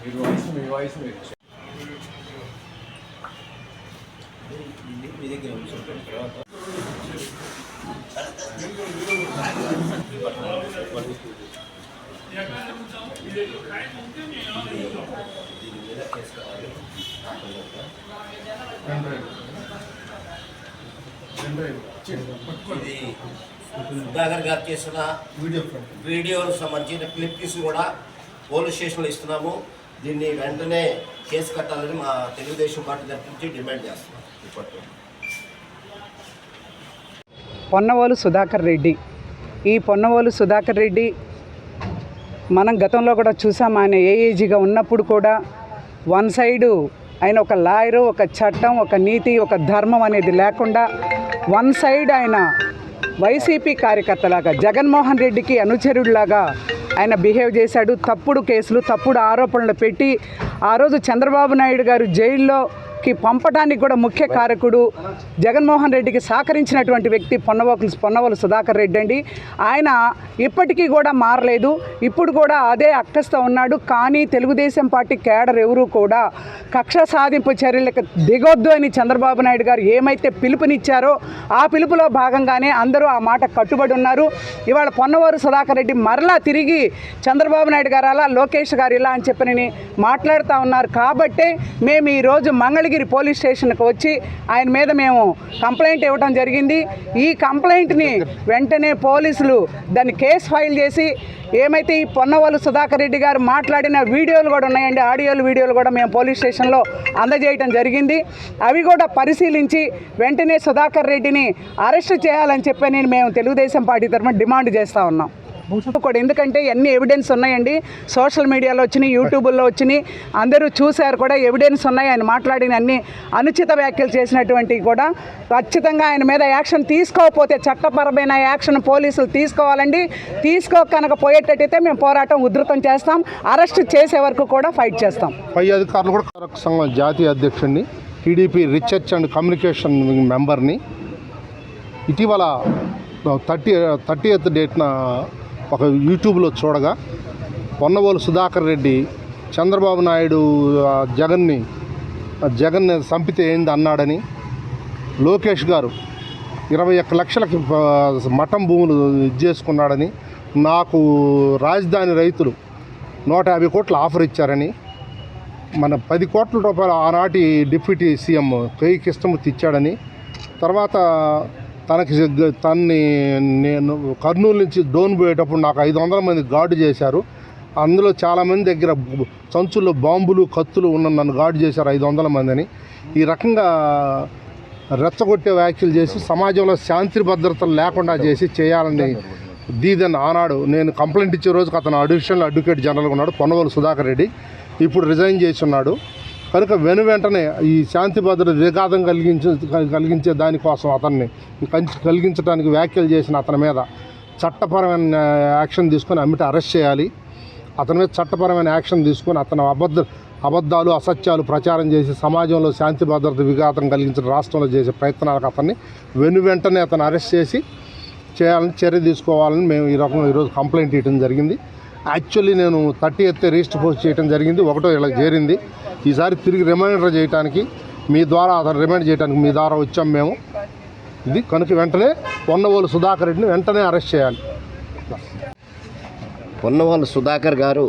మీరు వాయిస్ మీ వాయిస్ మీరు ఇది సుధాకర్ గారు చేసిన వీడియోకు సంబంధించిన క్లిప్స్ కూడా పోలీస్ స్టేషన్లో ఇస్తున్నాము. దీన్ని వెంటనే కేసు కట్టాలని మా తెలుగుదేశం పార్టీ తరఫు నుంచి డిమాండ్ చేస్తున్నాం. ఇప్పట్లో పొన్నవోలు సుధాకర్ రెడ్డి. ఈ పొన్నవోలు సుధాకర్ రెడ్డి మనం గతంలో కూడా చూసాం ఆయన ఏఏజీగా ఉన్నప్పుడు కూడా వన్ సైడు ఆయన ఒక లాయరు ఒక చట్టం ఒక నీతి ఒక ధర్మం అనేది లేకుండా వన్ సైడ్ ఆయన వైసీపీ కార్యకర్తలాగా జగన్మోహన్ రెడ్డికి అనుచరుడిలాగా ఆయన బిహేవ్ చేశాడు. తప్పుడు కేసులు తప్పుడు ఆరోపణలు పెట్టి ఆ రోజు చంద్రబాబు నాయుడు గారు జైల్లో కి పంపడానికి కూడా ముఖ్య కారకుడు జగన్మోహన్ రెడ్డికి సహకరించినటువంటి వ్యక్తి పొన్నవోకులు పొన్నవలు సుధాకర్ రెడ్డి అండి. ఆయన ఇప్పటికీ కూడా మారలేదు. ఇప్పుడు కూడా అదే అక్కస్తో ఉన్నాడు. కానీ తెలుగుదేశం పార్టీ కేడర్ ఎవరు కూడా కక్ష సాధింపు చర్యలకు దిగొద్దు అని చంద్రబాబు నాయుడు గారు ఏమైతే పిలుపునిచ్చారో ఆ పిలుపులో భాగంగానే అందరూ ఆ మాట కట్టుబడి ఉన్నారు. ఇవాళ పొన్నవారు సుధాకర్ రెడ్డి మరలా తిరిగి చంద్రబాబు నాయుడు గారు అలా లోకేష్ గారు ఇలా అని చెప్పని మాట్లాడుతూ ఉన్నారు. కాబట్టే మేము ఈరోజు మంగళగిరి పోలీస్ స్టేషన్కి వచ్చి ఆయన మీద మేము కంప్లైంట్ ఇవ్వడం జరిగింది. ఈ కంప్లైంట్ని వెంటనే పోలీసులు దాన్ని కేసు ఫైల్ చేసి ఏమైతే ఈ పొన్నవాళ్ళు సుధాకర్ రెడ్డి గారు మాట్లాడిన వీడియోలు కూడా ఉన్నాయండి ఆడియోలు వీడియోలు కూడా మేము పోలీస్ స్టేషన్లో అందజేయటం జరిగింది. అవి కూడా పరిశీలించి వెంటనే సుధాకర్ రెడ్డిని అరెస్ట్ చేయాలని చెప్పి నేను మేము తెలుగుదేశం పార్టీ తరఫున డిమాండ్ చేస్తూ ఉన్నాం. కూడా ఎందుకంటే అన్ని ఎవిడెన్స్ ఉన్నాయండి? సోషల్ మీడియాలో వచ్చినాయి యూట్యూబ్లో వచ్చినాయి. అందరూ చూశారు కూడా ఎవిడెన్స్ ఉన్నాయి. ఆయన మాట్లాడిన అన్ని అనుచిత వ్యాఖ్యలు చేసినటువంటివి కూడా. ఖచ్చితంగా ఆయన మీద యాక్షన్ తీసుకోకపోతే చట్టపరమైన యాక్షన్ పోలీసులు తీసుకోవాలండి. తీసుకో కనుక పోయేటట్టయితే మేము పోరాటం ఉధృతం చేస్తాం. అరెస్ట్ చేసే వరకు కూడా ఫైట్ చేస్తాం. పై అధికారులు కూడా కరక్ సంఘం జాతీయ అధ్యక్షుడిని టీడీపీ రీసెర్చ్ అండ్ కమ్యూనికేషన్ మెంబర్ని ఇటీవల థర్టీ థర్టీ ఎయిత్ డేట్న ఒక యూట్యూబ్లో చూడగా పొన్నవోలు సుధాకర్ రెడ్డి చంద్రబాబు నాయుడు జగన్ని జగన్ జగన్ని చంపితే ఏంది అన్నాడని లోకేష్ గారు ఇరవై ఒక్క లక్షలకి మఠం భూములు ఇది చేసుకున్నాడని నాకు రాజధాని రైతులు నూట యాభై కోట్ల ఆఫర్ ఇచ్చారని మన పది కోట్ల రూపాయలు ఆనాటి డిప్యూటీ సీఎం కేయి కృష్ణమూర్తి ఇచ్చాడని తర్వాత తనకి తన్ని నేను కర్నూలు నుంచి డోన్ పోయేటప్పుడు నాకు ఐదు వందల మంది గార్డు చేశారు. అందులో చాలామంది దగ్గర సంచుల్లో బాంబులు కత్తులు ఉన్న నన్ను గార్డు చేశారు ఐదు వందల మందిని. ఈ రకంగా రెచ్చగొట్టే వ్యాఖ్యలు చేసి సమాజంలో శాంతి భద్రతలు లేకుండా చేసి చేయాలని దీదని ఆనాడు నేను కంప్లైంట్ ఇచ్చే రోజుకి అతను అడిషనల్ అడ్వకేట్ జనరల్గా ఉన్నాడు పొన్నవోలు సుధాకర్ రెడ్డి. ఇప్పుడు రిజైన్ చేసి ఉన్నాడు కనుక వెను వెంటనే ఈ శాంతి భద్రత విఘాతం కలిగించే కలిగించే దానికోసం అతన్ని కంచి కలిగించడానికి వ్యాఖ్యలు చేసిన అతని మీద చట్టపరమైన యాక్షన్ తీసుకొని అమ్మిట అరెస్ట్ చేయాలి. అతని మీద చట్టపరమైన యాక్షన్ తీసుకొని అతను అబద్ధ అబద్ధాలు అసత్యాలు ప్రచారం చేసి సమాజంలో శాంతి భద్రత విఘాతం కలిగించిన రాష్ట్రంలో చేసే ప్రయత్నాలకు అతన్ని వెను వెంటనే అతను అరెస్ట్ చేసి చేయాలని చర్య తీసుకోవాలని మేము ఈ రకంగా ఈరోజు కంప్లైంట్ ఇవ్వడం జరిగింది. యాక్చువల్లీ నేను థర్టీ ఎయిత్ రిజిస్టర్ పోస్ట్ చేయడం జరిగింది. ఒకటో ఇలా చేరింది. ఈసారి తిరిగి రిమైండర్ చేయడానికి మీ ద్వారా అతను రిమైండ్ చేయడానికి మీ ద్వారా వచ్చాం మేము. ఇది కనుక వెంటనే పొన్నవోలు సుధాకర్ రెడ్డిని వెంటనే అరెస్ట్ చేయాలి. పొన్నవాళ్ళు సుధాకర్ గారు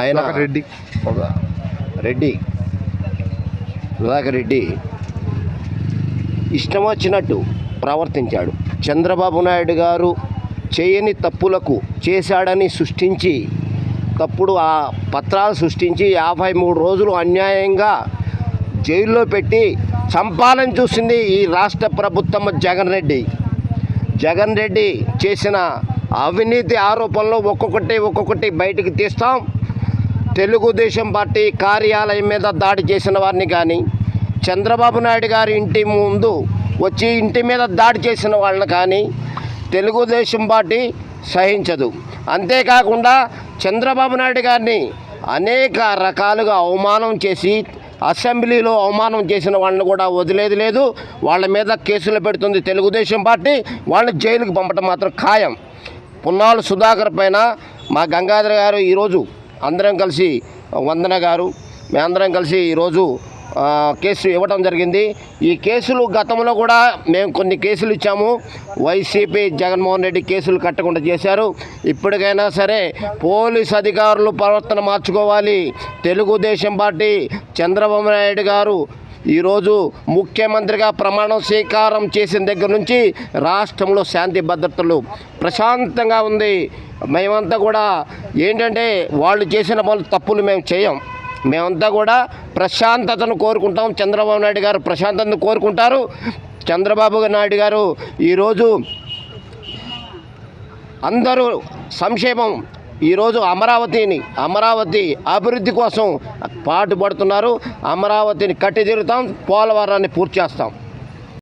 ఆయన రెడ్డి. రెడ్డి. సుధాకర్ రెడ్డి ఇష్టం వచ్చినట్టు ప్రవర్తించాడు. చంద్రబాబు నాయుడు గారు చేయని తప్పులకు చేశాడని సృష్టించి తప్పుడు ఆ పత్రాలు సృష్టించి యాభై మూడు రోజులు అన్యాయంగా జైల్లో పెట్టి చంపాలని చూసింది ఈ రాష్ట్ర ప్రభుత్వం జగన్ రెడ్డి. జగన్ రెడ్డి చేసిన అవినీతి ఆరోపణలు ఒక్కొక్కటి ఒక్కొక్కటి బయటికి తీస్తాం. తెలుగుదేశం పార్టీ కార్యాలయం మీద దాడి చేసిన వారిని కానీ చంద్రబాబు నాయుడు గారి ఇంటి ముందు వచ్చి ఇంటి మీద దాడి చేసిన వాళ్ళని కానీ తెలుగుదేశం పార్టీ సహించదు. అంతేకాకుండా చంద్రబాబు నాయుడు గారిని అనేక రకాలుగా అవమానం చేసి అసెంబ్లీలో అవమానం చేసిన వాళ్ళని కూడా వదిలేది లేదు. వాళ్ళ మీద కేసులు పెడుతుంది తెలుగుదేశం పార్టీ. వాళ్ళని జైలుకు పంపడం మాత్రం ఖాయం. పున్నాళ్ళు సుధాకర్ పైన మా గంగాధర్ గారు ఈరోజు అందరం కలిసి వందన గారు మేమందరం కలిసి ఈరోజు కేసు ఇవ్వడం జరిగింది. ఈ కేసులు గతంలో కూడా మేము కొన్ని కేసులు ఇచ్చాము. వైసీపీ జగన్మోహన్ రెడ్డి కేసులు కట్టకుండా చేశారు. ఇప్పటికైనా సరే పోలీస్ అధికారులు ప్రవర్తన మార్చుకోవాలి. తెలుగుదేశం పార్టీ చంద్రబాబు నాయుడు గారు ఈరోజు ముఖ్యమంత్రిగా ప్రమాణం స్వీకారం చేసిన దగ్గర నుంచి రాష్ట్రంలో శాంతి భద్రతలు ప్రశాంతంగా ఉంది. మేమంతా కూడా ఏంటంటే వాళ్ళు చేసిన వాళ్ళు తప్పులు మేము చేయం. మేమంతా కూడా ప్రశాంతతను కోరుకుంటాం. చంద్రబాబు నాయుడు గారు ప్రశాంతతను కోరుకుంటారు. చంద్రబాబు నాయుడు గారు ఈరోజు అందరూ సంక్షేమం ఈరోజు అమరావతిని అమరావతి అభివృద్ధి కోసం పాటుపడుతున్నారు. అమరావతిని కట్టిదిరుతాం పోలవరాన్ని పూర్తి చేస్తాం.